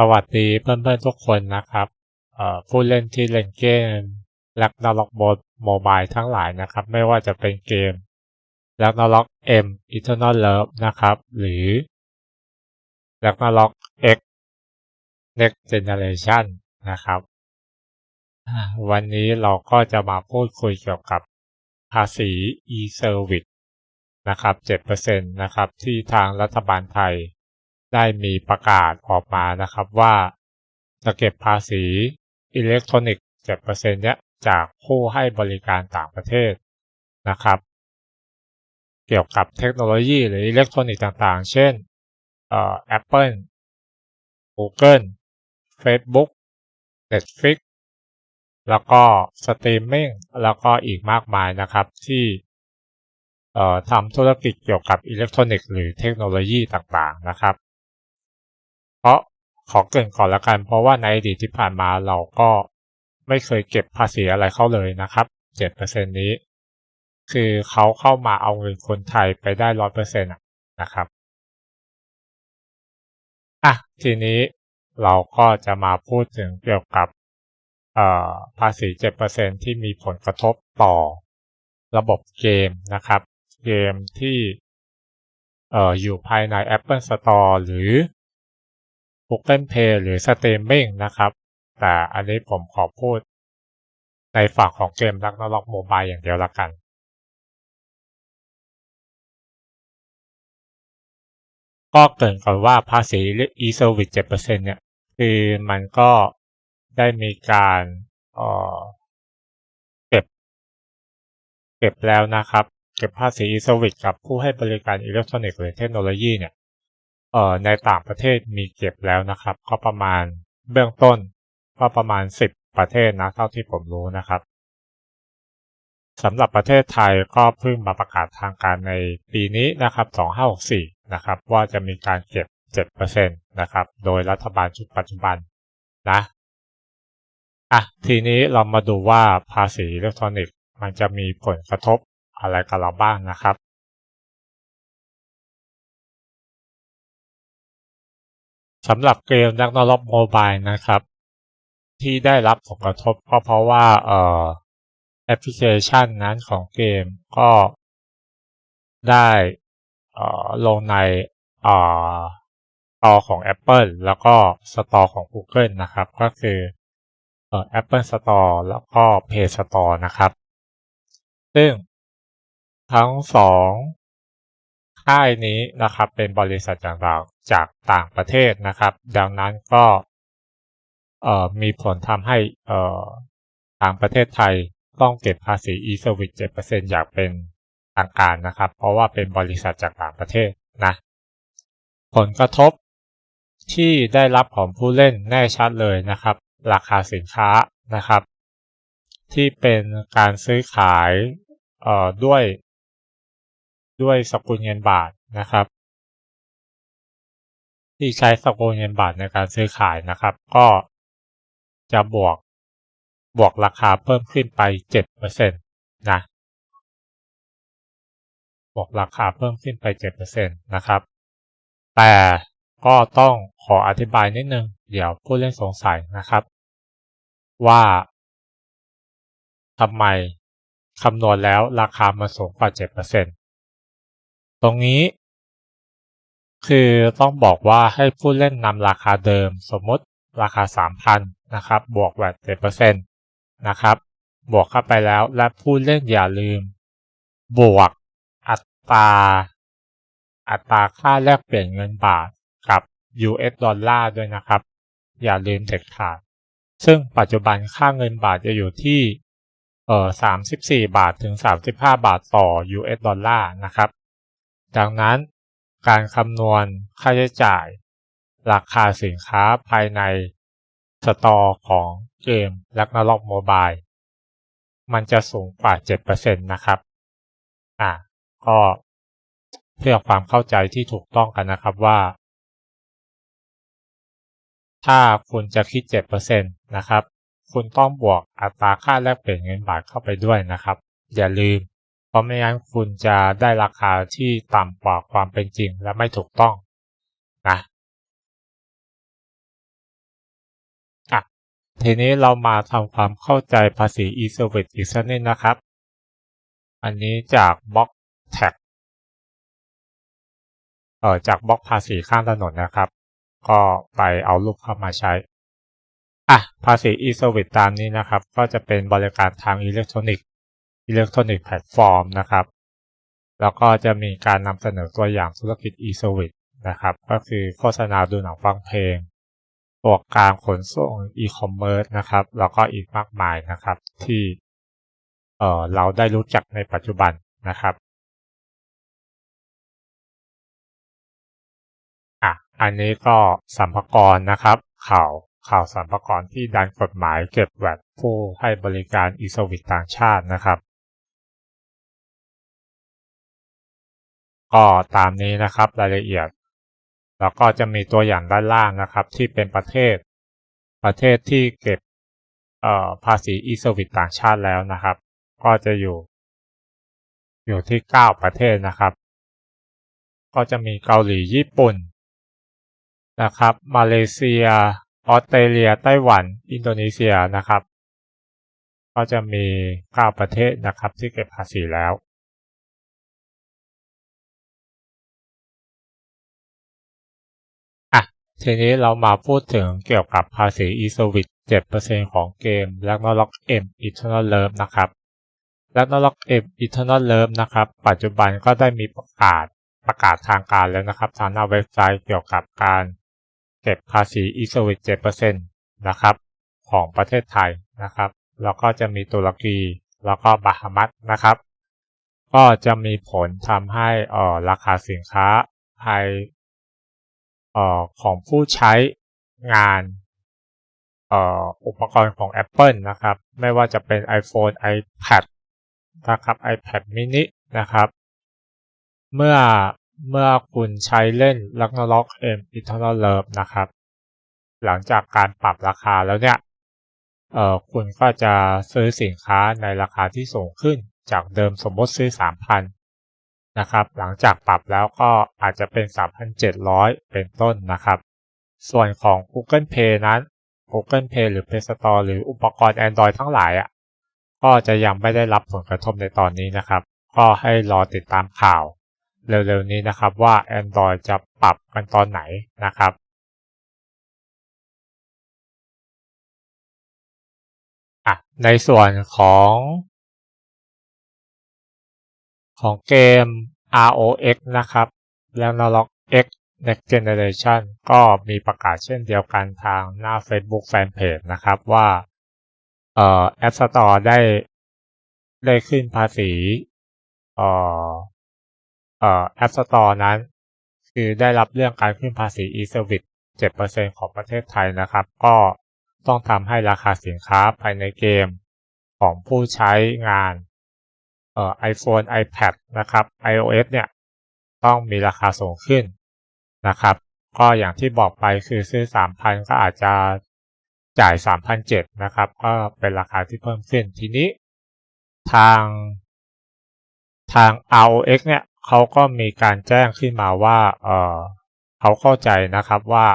สวัสดีเพื่อนๆทุกคนนะครับผู้เล่นที่เล่นเกมแล็กนาล็อกบดโมบายทั้งหลายนะครับ ไม่ว่าจะเป็นเกมแล็กนาล็อกเอ็มอิเทอร์นอลเลนะครับ หรือแล็กนาล็อกเอ็กเน็กเจเนเรชันนะครับวันนี้เราก็จะมาพูดคุยเกี่ยวกับภาษี e-service นะครับ 7%นะครับ ที่ทางรัฐบาลไทย ได้มีประกาศออกมานะครับว่าจะเก็บภาษีอิเล็กทรอนิกส์7%เนี้ยจากผู้ให้บริการต่างประเทศนะครับ เกี่ยวกับเทคโนโลยีหรืออิเล็กทรอนิกส์ต่างๆ เช่นเอ่อ Apple Google Facebook Netflix แล้วก็สตรีมมิ่งแล้วก็อีกมากมายนะครับที่เอ่อทำธุรกิจเกี่ยวกับอิเล็กทรอนิกส์หรือเทคโนโลยีต่างๆนะครับ ขอเกินก่อนละกัน เพราะว่าในอดีตที่ผ่านมาเราก็ไม่เคยเก็บภาษีอะไรเข้าเลยนะครับ 7%นี้ คือเขาเข้ามาเอาเงินคนไทยไปได้ร้อยเปอร์เซ็นต์นะครับอะทีนี้เราก็จะมาพูดถึงเกี่ยวกับภาษี 7%ที่มีผลกระทบต่อระบบเกมนะครับ เกมที่ออยู่ภายใน Apple Store หรือ Google Play หรือ Streaming นะครับ แต่อันนี้ผมขอพูด ในฝั่งของเกมรักนล็อกโมบายอย่างเดียวละกัน ก็เกินก่อนว่าภาษี e-service 7%เนี่ย คือมันก็ได้มีการเเก็บ เก็บแล้วนะครับ เก็บภาษี e-service กับผู้ให้บริการอิเล็กทรอนิกส์หรือเทคโนโลยีเนี่ย เอ่อในต่างประเทศมีเก็บแล้วนะครับ ก็ประมาณเบื้องต้นก็ประมาณ 10 ประเทศนะเท่าที่ผมรู้นะครับสำหรับประเทศไทยก็เพิ่งมาประกาศทางการในปีนี้นะครับ 2564 นะครับ ว่าจะมีการเก็บ 7%นะครับ โดยรัฐบาลชุดปัจจุบันนะอะทีนี้เรามาดูว่าภาษีอิเล็กทรอนิกส์มันจะมีผลกระทบอะไรกับเราบ้างนะครับ สำหรับเกมนักนรบโมบายนะครับ ที่ได้รับผลกระทบก็เพราะว่าเอ่อแอปพลิเคชันนั้นของเกมก็ได้เอ่อลงในเอ่อตอของ Apple แล้วก็สตอของ Google นะครับ ก็คือเอ่อ Apple Store แล้วก็ Play Store นะครับ ซึ่งทั้งสอง ค่ายนี้นะครับเป็นบริษัทจากเราจากต่างประเทศนะครับ ดังนั้นก็มีผลทำให้ทางประเทศไทยต้องเก็บภาษี e-service 7%อย่างเป็นทางการนะครับ เพราะว่าเป็นบริษัทจากต่างประเทศนะผลกระทบที่ได้รับของผู้เล่นแน่ชัดเลยนะครับ ราคาสินค้านะครับ ที่เป็นการซื้อขายด้วย ด้วยสกุลเงินบาทนะครับ ที่ใช้สกุลเงินบาทในการซื้อขายนะครับ ก็จะบวกบวกราคาเพิ่มขึ้นไป7%นะบวกราคาเพิ่มขึ้นไป7%นะครับ แต่ก็ต้องขออธิบายนิดนึง เดี๋ยวผู้เล่นสงสัยนะครับ ว่าทำไมคำนวณแล้วราคามาสูงกว่า 7% ตรงนี้ คือต้องบอกว่าให้ผู้เล่นนำราคาเดิม สมมติราคา 3,000 นะครับ บวกแวด7%นะครับ บวกเข้าไปแล้วและผู้เล่นอย่าลืม บวกอัตราอัตราค่าแลกเปลี่ยนเงินบาทกับ US ดอลลาร์ด้วยนะครับ อย่าลืมเด็ดขาด ซึ่งปัจจุบันค่าเงินบาทจะอยู่ที่เอ่อ34 บาทถึง 35 บาทต่อ US ดอลลาร์นะครับ ดังนั้น การคำนวณค่าใช้จ่าย ราคาสินค้าภายในสตอร์ของเกมและนาล็อกโมบายมันจะสูงกว่า 7%นะครับ อ่า ก็เพื่อความเข้าใจที่ถูกต้องกันนะครับว่า ถ้าคุณจะคิด 7%นะครับ คุณต้องบวกอัตราค่าแลกเปลี่ยนเงินบาทเข้าไปด้วยนะครับ อย่าลืม เพราะไม่งั้นคุณจะได้ราคาที่ต่ำกว่าความเป็นจริงและไม่ถูกต้องนะอะทีนี้เรามาทำความเข้าใจภาษี e-service อีกสักนิดนะครับ อันนี้จากบล็อกแท็กเอ่อจากบล็อกภาษีข้างถนนนะครับ ก็ไปเอารูปเข้ามาใช้อะภาษี e-service ตามนี้นะครับ ก็จะเป็นบริการทางอิเล็กทรอนิกส์ อิเล็กทรอนิกส์แพลตฟอร์มนะครับ แล้วก็จะมีการนำเสนอตัวอย่างธุรกิจ e-service นะครับ ก็คือโฆษณาดูหนังฟังเพลงพวการขนส่งอีคอมเมิร์ซนะครับ แล้วก็อีกมากมายนะครับที่เออเราได้รู้จักในปัจจุบันนะครับอะอันนี้ก็สัมภากรนะครับ ข่าวข่าวสัมภากรที่ดันกฎหมายเก็บแวดผู้ให้บริการอีสวิตต่างชาตินะครับ ก็ตามนี้นะครับรายละเอียด แล้วก็จะมีตัวอย่างด้านล่างนะครับ ที่เป็นประเทศ ประเทศที่เก็บภาษีอีสวิตต่างชาติแล้วนะครับ ก็จะอยู่ อยู่ที่ 9 ประเทศนะครับ ก็จะมีเกาหลีญี่ปุ่นนะครับ มาเลเซีย ออสเตรเลีย ไต้หวัน อินโดนีเซียนะครับ ก็จะมี 9 ประเทศนะครับที่เก็บภาษีแล้ว ทีนี้เรามาพูดถึงเกี่ยวกับภาษี e-service 7%ของเกม l a g n a r o k M Eternal Love นะครับ l a g n a r o k M Eternal Love นะครับ ปัจจุบันก็ได้มีประกาศประกาศทางการแล้วนะครับ ทางหน้าเว็บไซต์เกี่ยวกับการเก็บภาษี e-service 7%นะครับ ของประเทศไทยนะครับ แล้วก็จะมีตุรกี แล้วก็บาฮามัสนะครับ ก็จะมีผลทำให้อ่อราคาสินค้าภาย ออของผู้ใช้งานอุปกรณ์ของ Apple นะครับ ไม่ว่าจะเป็น iPhone iPad นะครับ iPad mini นะครับ เมื่อเมื่อคุณใช้เล่น Ragnarok M Eternal Love นะครับ หลังจากการปรับราคาแล้วเนี่ยเออคุณก็จะซื้อสินค้าในราคาที่สูงขึ้นจากเดิมสมมติซื้อ 3,000 นะครับ หลังจากปรับแล้วก็อาจจะเป็น 3,700 เป็นต้นนะครับ ส่วนของ Google Pay นั้น Google Pay หรือ Play Store หรืออุปกรณ์ Android ทั้งหลายอะก็จะยังไม่ได้รับผลกระทบในตอนนี้นะครับ ก็ให้รอติดตามข่าว เร็วๆนี้นะครับว่า Android จะปรับกันตอนไหนนะครับในส่วนของ ของเกม ROX นะครับ แล้วน l o g X Next Generation ก็มีประกาศเช่นเดียวกันทางหน้า Facebook Fanpage นะครับว่าเอ่อ App Store ได้ได้ขึ้นภาษีเอ่อเอ่อ App Store นั้น คือได้รับเรื่องการขึ้นภาษี e-service 7%ของประเทศไทยนะครับ ก็ต้องทำให้ราคาสินค้าภายในเกมของผู้ใช้งาน เอ่อ iPhone iPad นะครับ iOS เนี่ยต้องมีราคาสูงขึ้นนะครับ ก็อย่างที่บอกไปคือซื้อ 3,000 ก็อาจจะจ่าย3,700นะครับ ก็เป็นราคาที่เพิ่มขึ้นทีนี้ ทางทาง ROX เนี่ยเขาก็มีการแจ้งขึ้นมาว่าเออเขาเข้าใจนะครับว่า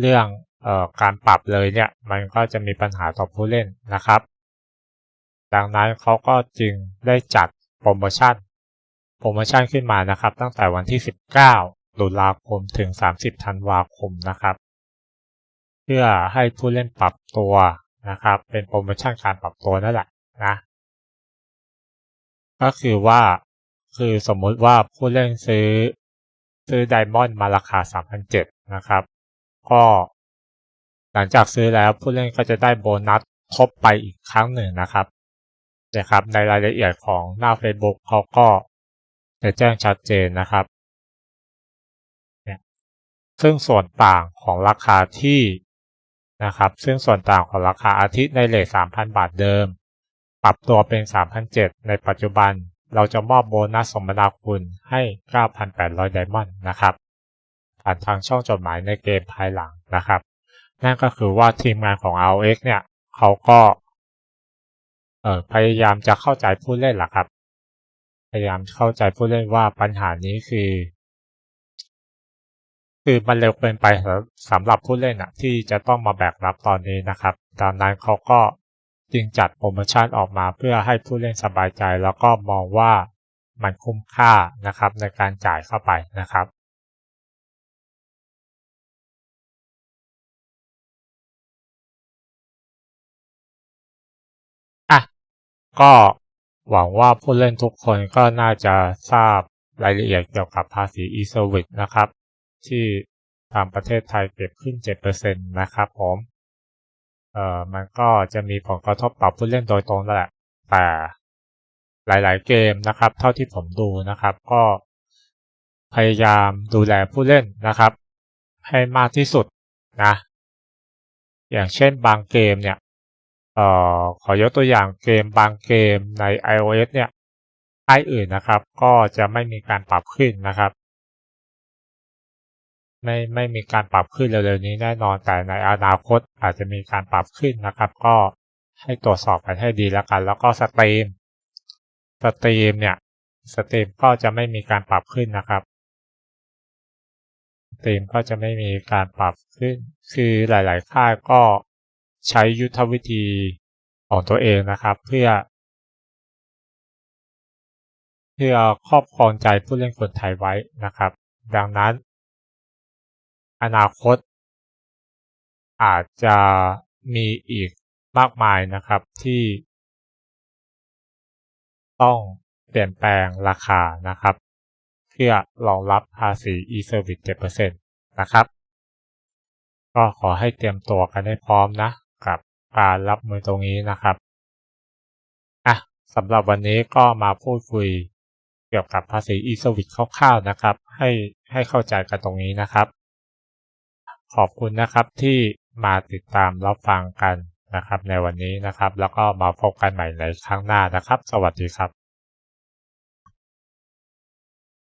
เรื่องเออการปรับเลยเนี่ย มันก็จะมีปัญหาต่อผู้เล่นนะครับ ดังนั้นเขาก็จึงได้จัดโปรโมชั่น โปรโมชั่นขึ้นมานะครับ ตั้งแต่วันที่ 19ตุลาคมถึง 30 ธันวาคมนะครับ เพื่อให้ผู้เล่นปรับตัวนะครับ เป็นโปรโมชั่นการปรับตัวนั่นแหละนะ ก็คือว่าคือสมมุติว่าผู้เล่นซื้อซื้อไดมอนด์มาราคา3,700นะครับ ก็หลังจากซื้อแล้วผู้เล่นก็จะได้โบนัสทบไปอีกครั้งหนึ่งนะครับ นะครับในรายละเอียดของหน้า Facebook เขาก็จะแจ้งชัดเจนนะครับ ซึ่งส่วนต่างของราคาที่นะครับ ซึ่งส่วนต่างของราคาอาทิตย์ในเลท3,000 บาทเดิม ปรับตัวเป็น3,700ในปัจจุบัน เราจะมอบโบนัสสมนาคุณให้ 9,800 ไดมอนด์นะครับ ผ่านทางช่องจดหมายในเกมภายหลังนะครับ นั่นก็คือว่าทีมงานของ ROX เนี่ยเขาก็ เอ่อพยายามจะเข้าใจผู้เล่นแหละครับ พยายามเข้าใจผู้เล่นว่าปัญหานี้คือ คือมันเร็วเกินไปสำหรับผู้เล่นอะที่จะต้องมาแบกรับตอนนี้นะครับดังนั้นเขาก็จึงจัดโปรโมชั่นออกมาเพื่อให้ผู้เล่นสบายใจ แล้วก็มองว่ามันคุ้มค่านะครับในการจ่ายเข้าไปนะครับ ก็หวังว่าผู้เล่นทุกคนก็น่าจะทราบรายละเอียดเกี่ยวกับภาษี e-service นะครับ ที่ทางประเทศไทยเก็บขึ้น 7%นะครับผมเอ่อมันก็จะมีผลกระทบต่อผู้เล่นโดยตรงนั่นแหละ แต่หลาย ๆ เกมนะครับ เท่าที่ผมดูนะครับ ก็พยายามดูแลผู้เล่นนะครับ ให้มากที่สุดนะ อย่างเช่นบางเกมเนี่ย ออขอยกตัวอย่างเกมบางเกมใน iOS เนี่ยค่ายอื่นนะครับ ก็จะไม่มีการปรับขึ้นนะครับไม่ไม่มีการปรับขึ้นเร็วๆนี้แน่นอนแต่ในอนาคตอาจจะมีการปรับขึ้นนะครับ ก็ให้ตรวจสอบกันให้ดีแล้วกัน แล้วก็สตรีมสตรีมเนี่ยสตรีมก็จะไม่มีการปรับขึ้นนะครับสตรีมก็จะไม่มีการปรับขึ้น คือหลาย ๆ ค่ายก็ ใช้ยุทธวิธีของตัวเองนะครับ เพื่อ เพื่อครอบครองใจผู้เล่นคนไทยไว้นะครับ ดังนั้น อนาคต อาจจะมีอีกมากมายนะครับที่ ต้องเปลี่ยนแปลงราคานะครับ เพื่อรองรับภาษี e-service 7%นะครับ ก็ขอให้เตรียมตัวกันให้พร้อมนะ กับการรับมือตรงนี้นะครับอะสำหรับวันนี้ก็มาพูดคุยเกี่ยวกับภาษี e-service คร่าวๆนะครับ ให้ให้เข้าใจกันตรงนี้นะครับ ขอบคุณนะครับที่มาติดตามรับฟังกันนะครับในวันนี้นะครับ แล้วก็มาพบกันใหม่ในครั้งหน้านะครับ สวัสดีครับ